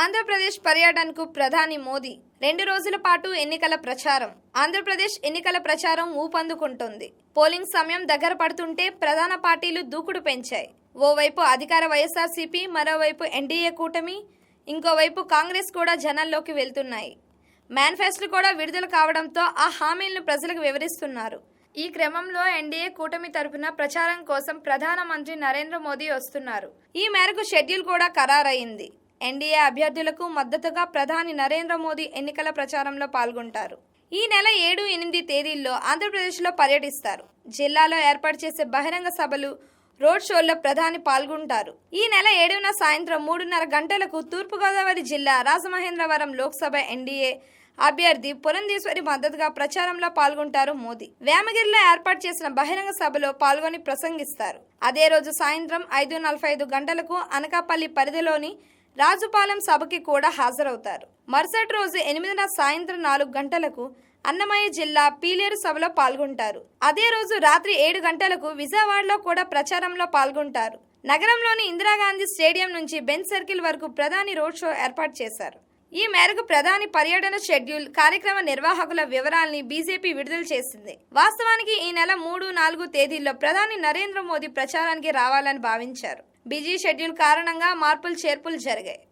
ఆంధ్రప్రదేశ్ పర్యటనకు ప్రధాని మోదీ. రెండు రోజుల పాటు ఎన్నికల ప్రచారం. ఆంధ్రప్రదేశ్ ఎన్నికల ప్రచారం ఊపందుకుంటుంది. పోలింగ్ సమయం దగ్గర పడుతుంటే ప్రధాన పార్టీలు దూకుడు పెంచాయి. ఓవైపు అధికార వైఎస్ఆర్సీపీ మరోవైపు ఎన్డీఏ కూటమి ఇంకోవైపు కాంగ్రెస్ కూడా జనాల్లోకి వెళ్తున్నాయి. మేనిఫెస్టో కూడా విడుదల కావడంతో ఆ హామీలను ప్రజలకు వివరిస్తున్నారు. ఈ క్రమంలో ఎన్డీఏ కూటమి తరపున ప్రచారం కోసం ప్రధానమంత్రి నరేంద్ర మోదీ వస్తున్నారు. ఈ మేరకు షెడ్యూల్ కూడా ఖరారయింది ఎన్డీఏ అభ్యర్థులకు మద్దతుగా ప్రధాని నరేంద్ర మోదీ ఎన్నికల ప్రచారంలో పాల్గొంటారు. ఈ నెల ఏడు ఎనిమిది తేదీల్లో ఆంధ్రప్రదేశ్లో పర్యటిస్తారు. జిల్లాలో ఏర్పాటు చేసే బహిరంగ సభలు రోడ్ షోల్లో ప్రధాని పాల్గొంటారు. ఈ నెల ఏడున సాయంత్రం మూడున్నర గంటలకు తూర్పుగోదావరి జిల్లా రాజమహేంద్రవరం లోక్సభ ఎన్డీఏ అభ్యర్థి పురంధేశ్వరి మద్దతుగా ప్రచారంలో పాల్గొంటారు మోదీ. వేమగిరిలో ఏర్పాటు చేసిన బహిరంగ సభలో పాల్గొని ప్రసంగిస్తారు. అదే రోజు సాయంత్రం ఐదు నలభై ఐదు గంటలకు అనకాపల్లి పరిధిలోని రాజుపాలెం సభకి కూడా హాజరవుతారు. మరుసటి రోజు ఎనిమిదిన సాయంత్రం నాలుగు గంటలకు అన్నమయ్య జిల్లా పీలేరు సభలో పాల్గొంటారు. అదే రోజు రాత్రి ఏడు గంటలకు విజయవాడలో కూడా ప్రచారంలో పాల్గొంటారు. నగరంలోని ఇందిరాగాంధీ స్టేడియం నుంచి బెంచ్ సర్కిల్ వరకు ప్రధాని రోడ్ షో ఏర్పాటు చేశారు. ఈ మేరకు ప్రధాని పర్యటన షెడ్యూల్ కార్యక్రమ నిర్వాహకుల వివరాల్ని బీజేపీ విడుదల చేసింది. వాస్తవానికి ఈ నెల మూడు నాలుగు తేదీల్లో ప్రధాని నరేంద్ర మోదీ ప్రచారానికి రావాలని భావించారు. బిజీ షెడ్యూల్ కారణంగా మార్పులు చేర్పులు జరిగాయి.